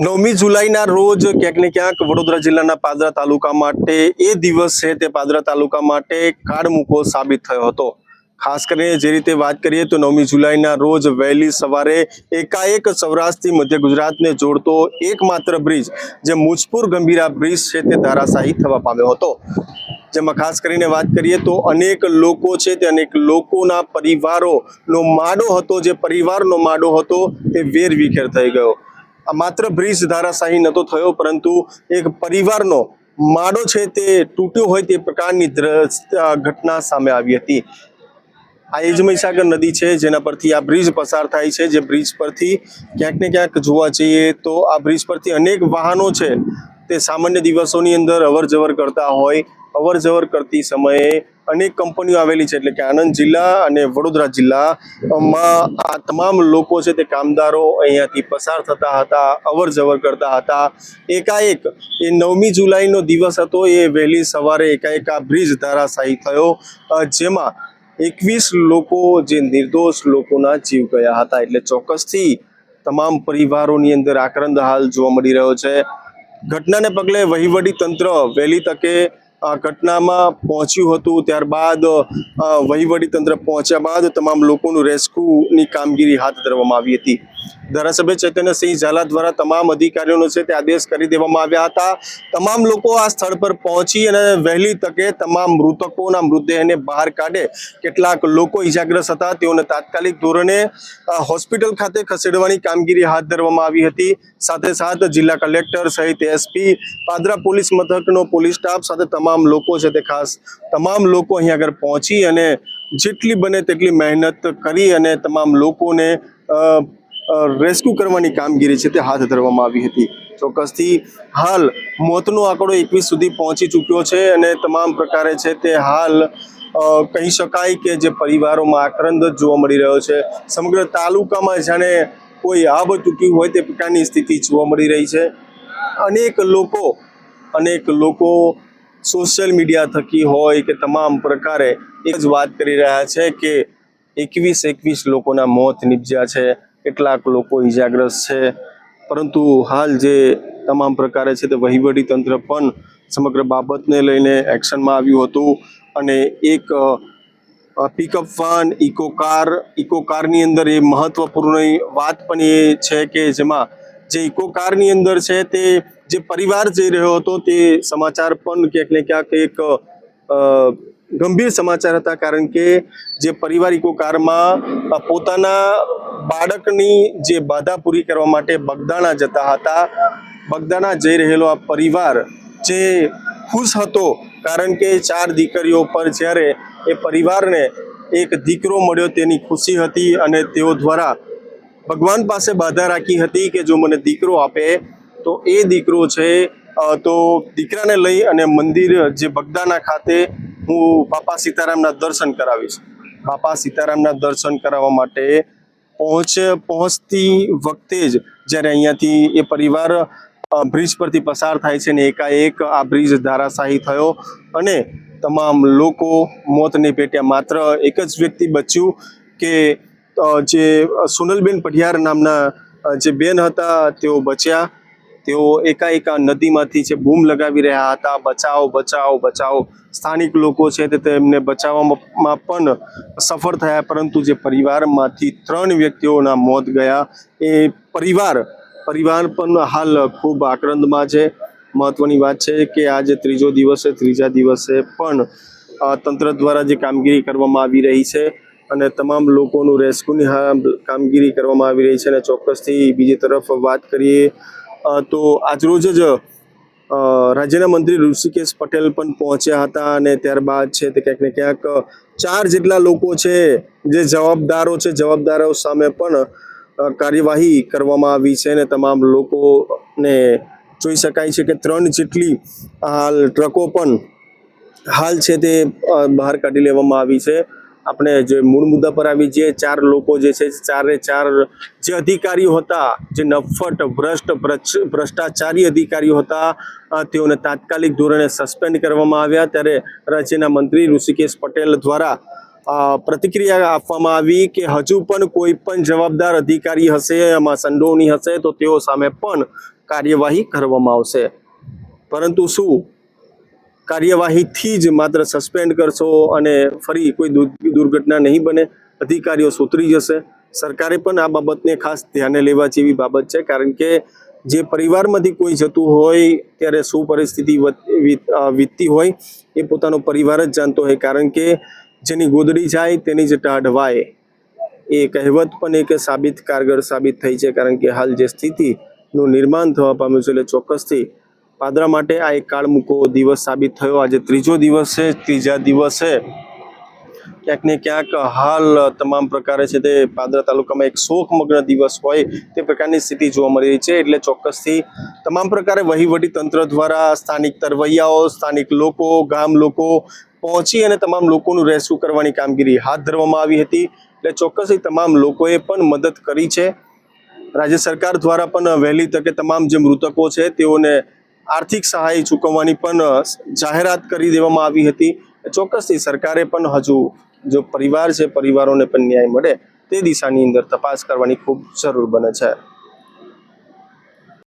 નવમી જુલાઈના રોજ ક્યાંક ને ક્યાંક વડોદરા જિલ્લાના પાદરા તાલુકા માટે એ દિવસ છે તે પાદરા તાલુકા માટે કાળમુકો સાબિત થયો હતો. ખાસ કરીને જે રીતે વાત કરીએ તો નવમી જુલાઈના રોજ વહેલી સવારે એકાએક સૌરાષ્ટ્રથી મધ્ય ગુજરાતને જોડતો એકમાત્ર બ્રિજ, જે મુજપુર ગંભીરા બ્રિજ છે તે ધરાશાયી થવા પામ્યો હતો. જેમાં ખાસ કરીને વાત કરીએ તો અનેક લોકો છે તે અનેક લોકોના પરિવારોનો માડો હતો, જે પરિવારનો માડો હતો તે વેર વિખેર થઈ ગયો. આ માત્ર બ્રિજ ધારાશાહી નહોતો થયો, પરંતુ એક પરિવારનો માડો છે તે તૂટ્યો હોય તે પ્રકારની ઘટના સામે આવી હતી. આ એજ મહીસાગર નદી છે, જેના પરથી આ બ્રિજ પસાર થાય છે. જે બ્રિજ પરથી ક્યાંક ને ક્યાંક જોવા જઈએ તો આ બ્રિજ પરથી અનેક વાહનો છે તે સામાન્ય દિવસોની અંદર અવર જવર કરતા હોય અવર જવર કરતી સમયે અનેક કંપનીઓ આવેલી છે. એટલે કે આણંદ જિલ્લા અને વડોદરા જિલ્લામાં આ તમામ લોકો છે તે કામદારો અહીંયાથી પસાર થતા હતા અવર જવર કરતા હતા. એકાએક એ નવમી જુલાઈનો દિવસ હતો, એ વહેલી સવારે એકાએક આ બ્રિજ ધારાશાયી થયો જેમાં એકવીસ લોકો જે નિર્દોષ લોકોના જીવ ગયા હતા. એટલે ચોક્કસથી તમામ પરિવારોની અંદર આક્રંદ હાલ જોવા મળી રહ્યો છે. ઘટનાને પગલે વહીવટી તંત્ર વહેલી તકે આ ઘટનામાં પહોંચ્યું હતું. ત્યારબાદ વહીવટી તંત્ર પહોંચ્યા બાદ તમામ લોકોનું રેસ્ક્યુની કામગીરી હાથ ધરવામાં આવી હતી. ધારાસભ્ય ચૈતન્યસિંહ ઝાલા દ્વારા તમામ અધિકારીઓનો છે તે આદેશ કરી દેવામાં આવ્યા હતા. તમામ લોકો આ સ્થળ પર પહોંચી અને વહેલી તકે તમામ મૃતકોના મૃતદેહને બહાર કાઢે. કેટલાક લોકો ઇજાગ્રસ્ત હતા. તેઓને તાત્કાલિક ધોરણે હોસ્પિટલ ખાતે ખસેડવાની કામગીરી હાથ ધરવામાં આવી હતી. સાથે સાથે જિલ્લા કલેક્ટર સહિત એસપી, પાદરા પોલીસ મથકનો પોલીસ સ્ટાફ સાથે તમામ લોકો છે તે ખાસ તમામ લોકો અહીં આગળ પહોંચી અને જેટલી બને તેટલી મહેનત કરી અને તમામ લોકોને રેસ્ક્યુ કરવાની કામગીરી છે તે હાથ ધરવામાં આવી હતી. ચોક્કસથી હાલ મોતનો આંકડો એકવીસ સુધી પહોંચી ચૂક્યો છે અને તમામ પ્રકારે છે તે હાલ કહી શકાય કે જે પરિવારોમાં આક્રંદ જ જોવા મળી રહ્યો છે. સમગ્ર તાલુકામાં જાણે કોઈ આબ તૂટ્યું હોય તે પ્રકારની સ્થિતિ જોવા મળી રહી છે. અનેક લોકો અનેક લોકો સોશિયલ મીડિયા થકી હોય કે તમામ પ્રકારે એક જ વાત કરી રહ્યા છે કે એકવીસ એકવીસ લોકોના મોત નિપજ્યા છે. કેટલાક લોકો ઇજાગ્રસ્ત છે. પરંતુ હાલ જે તમામ પ્રકારે છે તે વહીવટી તંત્ર પણ સમગ્ર બાબતને લઈને એક્શનમાં આવ્યું હતું અને એક pickup van, Eeco car, Eeco કારની અંદર એ મહત્વપૂર્ણ વાત પણ એ છે કે જેમાં જે ઇકો કારની અંદર છે તે જે પરિવાર જઈ રહ્યો હતો તે સમાચાર પણ ક્યાંક ને ક્યાંક એક ગંભીર સમાચાર હતા, કારણ કે જે પરિવારિકો કારમાં પોતાના બાળકની જે બાધા પૂરી કરવા માટે બગદાણા જતા હતા. બગદાણા જઈ રહેલો આ પરિવાર જે ખુશ હતો, કારણ કે ચાર દીકરીઓ પર જ્યારે એ પરિવારને એક દીકરો મળ્યો, તેની ખુશી હતી અને તેઓ દ્વારા ભગવાન પાસે બાધા રાખી હતી કે જો મને દીકરો આપે, તો એ દીકરો છે તો દીકરાને લઈ અને મંદિર જે બગદાના ખાતે હું બાપા સીતારામના દર્શન કરાવીશ. બાપા સીતારામના દર્શન કરાવવા માટે પહોંચ, પહોંચતી વખતે જ જ્યારે અહીંયાથી એ પરિવાર બ્રિજ પરથી પસાર થાય છે ને એકાએક આ બ્રિજ ધારાશાહી થયો અને તમામ લોકો મોતને પેટ્યા. માત્ર એક જ વ્યક્તિ બચ્યું કે જે સોનલબેન પઢિયાર નામના જે બેન હતા, તેઓ બચ્યા. તેઓ એકાએક આ નદીમાંથી જે બૂમ લગાવી રહ્યા હતા, બચાવો બચાવો બચાવો. સ્થાનિક લોકો છે તે તેમને બચાવવામાં પણ સફળ થયા, પરંતુ જે પરિવારમાંથી ત્રણ વ્યક્તિઓના મોત ગયા, એ પરિવાર પરિવાર પણ હાલ ખૂબ આક્રંદમાં છે. મહત્વની વાત છે કે આજે ત્રીજો દિવસ છે, ત્રીજા દિવસે પણ તંત્ર દ્વારા જે કામગીરી કરવામાં આવી રહી છે અને તમામ લોકોનું રેસ્ક્યુની કામગીરી કરવામાં આવી રહી છે અને ચોક્કસથી બીજી તરફ વાત કરીએ તો આજરોજ જ રાજ્યના મંત્રી ઋષિકેશ પટેલ પણ પહોંચ્યા હતા અને ત્યારબાદ છે તે ક્યાંક ને ક્યાંક, ચાર જેટલા લોકો છે જે જવાબદારો છે જવાબદારો સામે પણ કાર્યવાહી કરવામાં આવી છે અને તમામ લોકોને જોઈ શકાય છે કે ત્રણ જેટલી, હાલ ટ્રકો પણ, હાલ છે તે બહાર કાઢી લેવામાં આવી છે. આપણે જે મૂળ મુદ્દા પર આવી જઈએ ચાર લોકો જે છે, ચારે ચાર જે અધિકારીઓ હતા, જે નફટ ભ્રષ્ટ ભ્રષ્ટાચારી અધિકારીઓ હતા તેઓને તાત્કાલિક ધોરણે સસ્પેન્ડ કરવામાં આવ્યા. ત્યારે રાજ્યના મંત્રી ઋષિકેશ પટેલ દ્વારા પ્રતિક્રિયા આપવામાં આવી કે હજુ પણ કોઈ પણ જવાબદાર અધિકારી હશે એમાં સંડોવણી હશે, તો તેઓ સામે પણ કાર્યવાહી કરવામાં આવશે. પરંતુ શું કાર્યવાહીથી જ માત્ર સસ્પેન્ડ કરશો અને ફરી કોઈ દુર- દુર્ઘટના નહીં બને, અધિકારીઓ સુધરી જશે. સરકારે પણ આ બાબતને ખાસ ધ્યાને લેવા જેવી બાબત છે, કારણ કે જે પરિવારમાંથી કોઈ જતું હોય, ત્યારે શું પરિસ્થિતિ વીત- વીતતી હોય, એ પોતાનો પરિવાર જ જાણતો હોય, કારણ કે જેની ગોદડી જાય તેની જ ટાઢ વાય. એ કહેવત પણ એક સાબિત, કારગર સાબિત થઈ છે, કારણ કે હાલ જે સ્થિતિનું નિર્માણ થવા પામ્યું છે, એટલે ચોક્કસથી પાદરા માટે આ એક કાળ મૂકો દિવસ સાબિત થયો. આજે ત્રીજો દિવસ છે, ત્રીજા દિવસે ક્યાંક ને ક્યાંક હાલ તમામ પ્રકારે છે તે પાદરા તાલુકામાં એક શોકમગ્ન દિવસ હોય તે પ્રકારની સ્થિતિ જોવા મળી રહી છે. એટલે ચોક્કસથી તમામ પ્રકારે વહીવટી તંત્ર દ્વારા સ્થાનિક તરવૈયાઓ, સ્થાનિક લોકો, ગામ લોકો પહોંચી અને તમામ લોકોનું રેસ્ક્યુ કરવાની કામગીરી હાથ ધરવામાં આવી હતી. એટલે ચોક્કસથી તમામ લોકોએ પણ મદદ કરી છે. રાજ્ય સરકાર દ્વારા પણ વહેલી તકે તમામ જે મૃતકો છે તેઓને આર્થિક સહાય ચૂકવવાની પણ જાહેરાત કરી દેવામાં આવી હતી. ચોક્કસથી સરકારે પણ હજુ જો પરિવાર છે, પરિવારોને પણ ન્યાય મળે તે દિશાની અંદર તપાસ કરવાની ખૂબ જરૂર બને છે.